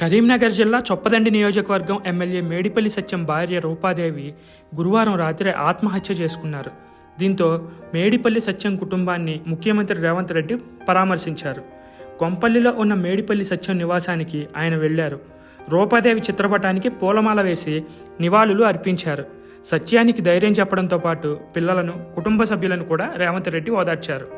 కరీంనగర్ జిల్లా చొప్పదండి నియోజకవర్గం ఎమ్మెల్యే మేడిపల్లి సత్యం భార్య రూపాదేవి గురువారం రాత్రి ఆత్మహత్య చేసుకున్నారు. దీంతో మేడిపల్లి సత్యం కుటుంబాన్ని ముఖ్యమంత్రి రేవంత్ రెడ్డి పరామర్శించారు. కొంపల్లిలో ఉన్న మేడిపల్లి సత్యం నివాసానికి ఆయన వెళ్ళారు. రూపాదేవి చిత్రపటానికి పూలమాల వేసి నివాళులు అర్పించారు. సత్యానికి ధైర్యం చెప్పడంతో పాటు పిల్లలను కుటుంబ సభ్యులను కూడా రేవంత్ రెడ్డి ఓదార్చారు.